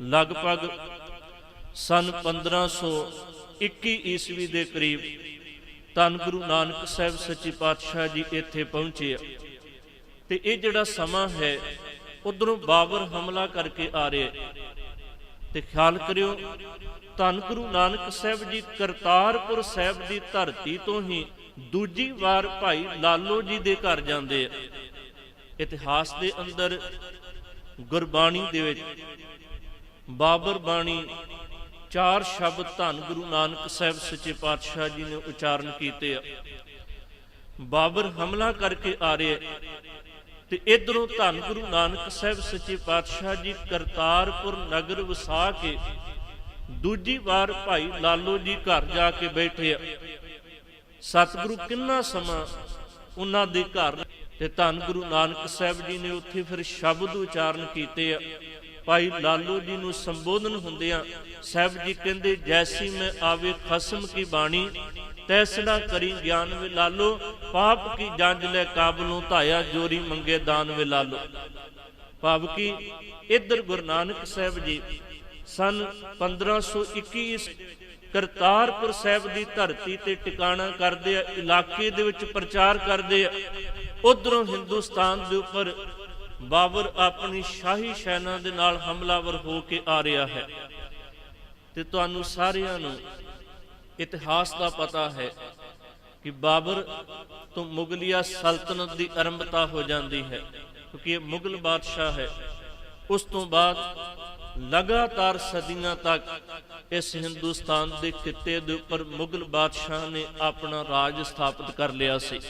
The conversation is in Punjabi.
ਲਗਭਗ ਸਨ 1521 ਈਸਵੀ ਦੇ ਕਰੀਬ ਧੰਨ ਗੁਰੂ ਨਾਨਕ ਸਾਹਿਬ ਸੱਚੇ ਪਾਤਸ਼ਾਹ ਜੀ ਇੱਥੇ ਪਹੁੰਚੇ ਤੇ ਇਹ ਜਿਹੜਾ ਸਮਾਂ ਹੈ, ਉਧਰੋਂ ਬਾਬਰ ਹਮਲਾ ਕਰਕੇ ਆ ਰਿਹਾ ਤੇ ਖਿਆਲ ਕਰਿਓ, ਧੰਨ ਗੁਰੂ ਨਾਨਕ ਸਾਹਿਬ ਜੀ ਕਰਤਾਰਪੁਰ ਸਾਹਿਬ ਦੀ ਧਰਤੀ ਤੋਂ ਹੀ ਦੂਜੀ ਵਾਰ ਭਾਈ ਲਾਲੋ ਜੀ ਦੇ ਘਰ ਜਾਂਦੇ ਆ। ਇਤਿਹਾਸ ਦੇ ਅੰਦਰ ਗੁਰਬਾਣੀ ਦੇ ਵਿੱਚ ਬਾਬਰ ਬਾਣੀ, ਚਾਰ ਸ਼ਬਦ ਧੰਨ ਗੁਰੂ ਨਾਨਕ ਸਾਹਿਬ ਸੱਚੇ ਪਾਤਸ਼ਾਹ ਜੀ ਨੇ ਉਚਾਰਨ ਕੀਤੇ ਆ। ਬਾਬਰ ਹਮਲਾ ਕਰਕੇ ਆ ਰਿਹਾ ਤੇ ਇਧਰੋਂ ਧੰਨ ਗੁਰੂ ਨਾਨਕ ਸਾਹਿਬ ਸੱਚੇ ਪਾਤਸ਼ਾਹ ਜੀ ਕਰਤਾਰਪੁਰ ਨਗਰ ਵਸਾ ਕੇ ਦੂਜੀ ਵਾਰ ਭਾਈ ਲਾਲੋ ਜੀ ਘਰ ਜਾ ਕੇ ਬੈਠੇ ਆ। ਸਤਿਗੁਰੂ ਕਿੰਨਾ ਸਮਾਂ ਉਹਨਾਂ ਦੇ ਘਰ ਤੇ ਧੰਨ ਗੁਰੂ ਨਾਨਕ ਸਾਹਿਬ ਜੀ ਨੇ ਉੱਥੇ ਫਿਰ ਸ਼ਬਦ ਉਚਾਰਨ ਕੀਤੇ ਆ। ਭਾਈ ਲਾਲੋ ਜੀ ਨੂੰ ਸੰਬੋਧਨ ਹੁੰਦਿਆਂ ਸਾਹਿਬ ਜੀ ਕਹਿੰਦੇ, ਜੈਸੀ ਮੈਂ ਆਵੇ ਖਸਮ ਕੀ ਬਾਣੀ, ਤੈਸੜਾ ਕਰੀ ਗਿਆਨ ਵੇ ਲਾਲੋ, ਪਾਪ ਕੀ ਜੰਜ ਲੈ ਕਾਬਲੋਂ ਧਾਇਆ ਜੋਰੀ ਮੰਗੇ ਦਾਨ ਵੇ ਲਾਲੋ। ਭਾਵ ਕਿ ਇੱਧਰ ਗੁਰੂ ਨਾਨਕ ਸਾਹਿਬ ਜੀ ਸਨ 1521 ਕਰਤਾਰਪੁਰ ਸਾਹਿਬ ਦੀ ਧਰਤੀ ਤੇ ਟਿਕਾਣਾ ਕਰਦੇ ਆ, ਇਲਾਕੇ ਦੇ ਵਿੱਚ ਪ੍ਰਚਾਰ ਕਰਦੇ ਆ। ਉਧਰੋਂ ਹਿੰਦੁਸਤਾਨ ਦੇ ਉੱਪਰ ਬਾਬਰ ਆਪਣੀ ਸ਼ਾਹੀ ਸੈਨਾ ਦੇ ਨਾਲ ਹਮਲਾਵਰ ਹੋ ਕੇ ਆ ਰਿਹਾ ਹੈ। ਤੇ ਤੁਹਾਨੂੰ ਸਾਰਿਆਂ ਨੂੰ ਇਤਿਹਾਸ ਦਾ ਪਤਾ ਹੈ ਕਿ ਬਾਬਰ ਤੋਂ ਮੁਗਲਿਆ ਸਲਤਨਤ ਦੀ ਆਰੰਭਤਾ ਹੋ ਜਾਂਦੀ ਹੈ, ਕਿਉਂਕਿ ਇਹ ਮੁਗਲ ਬਾਦਸ਼ਾਹ ਹੈ। ਉਸ ਤੋਂ ਬਾਅਦ ਲਗਾਤਾਰ ਸਦੀਆਂ ਤੱਕ ਇਸ ਹਿੰਦੁਸਤਾਨ ਦੇ ਖਿੱਤੇ ਦੇ ਉੱਪਰ ਮੁਗਲ ਬਾਦਸ਼ਾਹ ਨੇ ਆਪਣਾ ਰਾਜ ਸਥਾਪਿਤ ਕਰ ਲਿਆ ਸੀ।